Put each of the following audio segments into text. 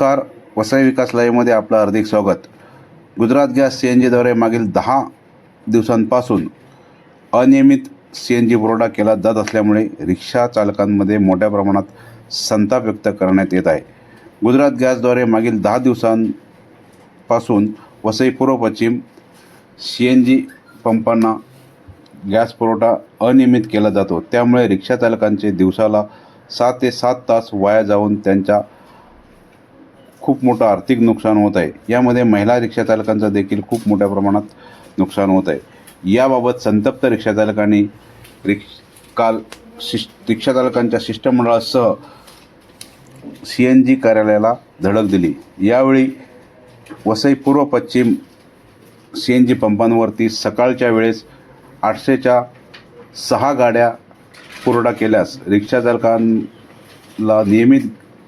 नमस्कार. वसई विकास लाईव्हमध्ये आपलं हार्दिक स्वागत. गुजरात गॅस सी एन जीद्वारे मागील दहा दिवसांपासून अनियमित सी एन जी पुरवठा केला जात असल्यामुळे रिक्षा चालकांमध्ये मोठ्या प्रमाणात संताप व्यक्त करण्यात येत आहे. गुजरात गॅसद्वारे मागील दहा दिवसांपासून वसई पूर्व पश्चिम सी एन जी पंपांना गॅस पुरवठा अनियमित केला जातो. त्यामुळे रिक्षा चालकांचे दिवसाला सात ते सात तास वाया जाऊन त्यांच्या खूप मोठं आर्थिक नुकसान होत आहे. यामध्ये महिला रिक्षाचालकांचं देखील खूप मोठ्या प्रमाणात नुकसान होत आहे. याबाबत संतप्त रिक्षाचालकांनी रिक्ष काल शिश रिक्षाचालकांच्या शिष्टमंडळासह सी एन जी कार्यालयाला धडक दिली. यावेळी वसई पूर्व पश्चिम सी एन जी पंपांवरती सकाळच्या वेळेस आठशेच्या सहा गाड्या पुरवठा केल्यास रिक्षाचालकांना नियमित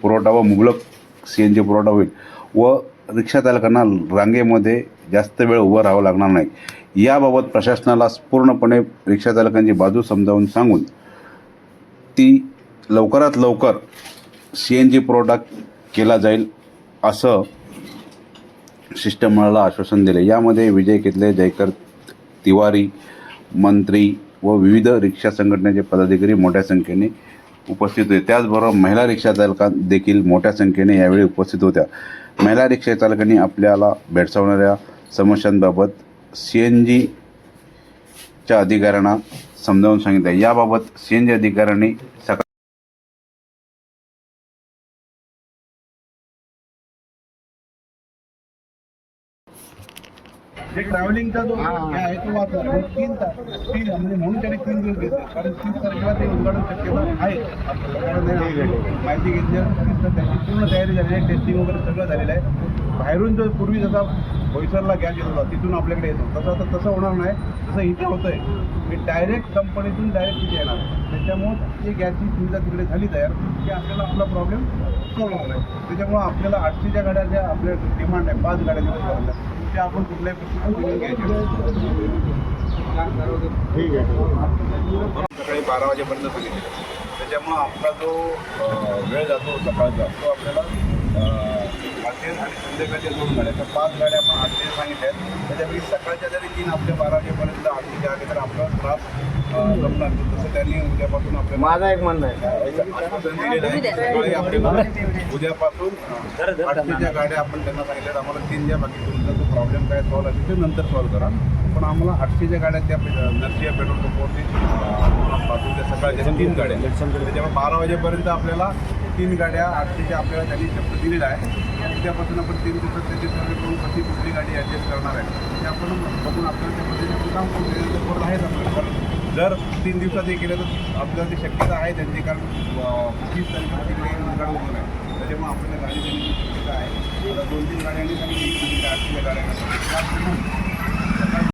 पुरवठा व मुबलक सी एन जी पुरवठा होईल व रिक्षा चालकांना रांगेमध्ये जास्त वेळ उभं राहावं लागणार नाही. याबाबत प्रशासनाला पूर्णपणे रिक्षा चालकांची बाजू समजावून सांगून ती लवकरात लवकर सी एन जी पुरवठा केला जाईल असं शिष्टमंडळाला आश्वासन दिले. यामध्ये विजय कितले जयकर तिवारी मंत्री व विविध रिक्षा संघटनेचे पदाधिकारी मोठ्या संख्येने उपस्थित होते. त्याचबरोबर महिला रिक्षाचालका देखील मोठ्या संख्येने यावेळी उपस्थित होत्या. महिला रिक्षा चालकांनी आपल्याला भेडसावणाऱ्या समस्यांबाबत सी एन जीच्या अधिकाऱ्यांना समजावून सांगितलं. याबाबत सी एन जी अधिकाऱ्यांनी सकाळ जे ट्रॅव्हलिंगचा जो आहे तो वाचला तीन तास तीन म्हणजे म्हणून त्याने तीन दिवस घेतले. कारण तीस तारखेला ते उद्घाटन शक्यता आहे. माहिती तीस तारखेला त्याची पूर्ण तयारी झालेली आहे. टेस्टिंग वगैरे सगळं झालेलं आहे. बाहेरून जो पूर्वी जसा बोईसरला गॅस येत होता तिथून आपल्याकडे येतो. तसं आता तसं होणार नाही. तसं इथे होतंय मी डायरेक्ट कंपनीतून डायरेक्ट तिथे येणार त्याच्यामुळं ते गॅसची सुविधा तिकडे झाली तयार. की आपल्याला आपला प्रॉब्लेम सॉल्व्ह होणार आहे. त्याच्यामुळं आपल्याला आठशेच्या गाड्या ज्या आपल्या डिमांड आहे पाच गाड्या दिवस त्या आपण कुठल्याही परिस्थितीत घ्यायच्या ठीक आहे. सकाळी बारा वाजेपर्यंत सांगितलं. त्याच्यामुळं आपला जो वेळ जातो सकाळचा तो आपल्याला आठशे आणि संध्याकाळच्या दोन गाड्या तर पाच गाड्या आपण आठशे सांगितल्या आहेत त्याच्यापैकी सकाळच्या जरी तीन आपल्या बारा वाजेपर्यंत आठशे आले तर आपला त्रास जमणार. तसं त्यांनी उद्यापासून आपल्याला माझा एक म्हणणं आहे. उद्यापासून आठशेच्या गाड्या आपण त्यांना सांगितल्या आम्हाला तीन ज्या बाकी तुमचा जो प्रॉब्लेम काय सॉल्व्ह आहे ते नंतर सॉल्व्ह करा. पण आम्हाला आठशेच्या गाड्या त्या नरसिया पेट्रोल पंपवरती पाठवून त्या सकाळच्या तीन गाड्या. त्याच्यामुळे बारा वाजेपर्यंत आपल्याला तीन गाड्या आरतीच्या आपल्याला त्यांनी शब्द दिलेला आहे. उद्यापासून आपण तीन दिवसात त्याची सर्वे करून कशी कुठली गाडी ॲडजस्ट करणार आहे. ते आपण बघून आपल्याला त्या पद्धतीने काम करून त्याच्यानंतर आहेच आपल्याला कारण जर तीन दिवसात हे केलं तर आपल्याला ती शक्यता आहे त्यांची. कारण तीस तारखेला तिकडे उद्घाटन होणार आहे. त्याच्यामुळे आपल्याला गाडी देण्याची शक्यता आहे. दोन तीन गाड्यांनी सांगितली की आठशे गाड्या